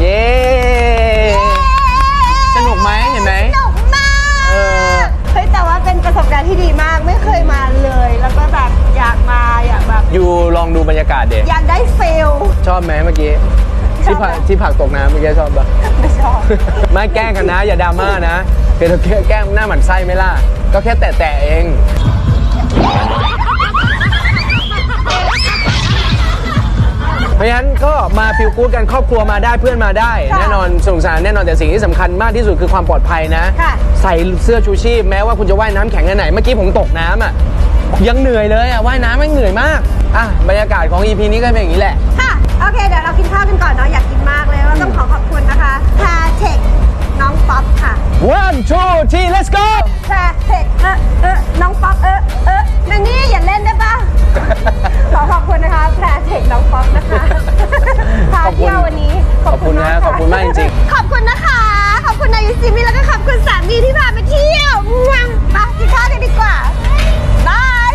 เย้ สนุกไหมเห็นไหม สนุกมากเออ เฮ้ยแต่ว่าเป็นประสบการณ์ที่ดีมากไม่เคยมาเลย แล้วก็แบบอยากมาอยากแบบอยู่ลองดูบรรยากาศเด็อยากได้ฟิลชอบไหมเมื่อกี้ ที่ผักที่ผักตกน้ำเมื่อกี้ชอบปะ ไม่ชอบ ไม่แกล้งกันนะ อย่าดราม่านะเป็นแค่แกล้งหน้าหมันไส้ไม่ล่ะ ก็แค่แตะแตะเอง เพราะฉะนั้นก็มาฟิลกูดกันครอบครัวมาได้เพื่อนมาได้ ค่ะแน่นอนสนุกสนานแน่นอนแต่สิ่งที่สำคัญมากที่สุดคือความปลอดภัยนะ ค่ะ ใส่เสื้อชูชีพแม้ว่าคุณจะว่ายน้ำแข็งแค่ไหนเมื่อกี้ผมตกน้ำอะยังเหนื่อยเลยอะว่ายน้ำไม่งเหนื่อยมากอะบรรยากาศของ EP นี้ก็เป็นอย่างนี้แหละ ค่ะ จิมิแล้วก็ขอบคุณสามีที่พาไปเที่ยวมังมากินข้าวกันดีกว่าบาย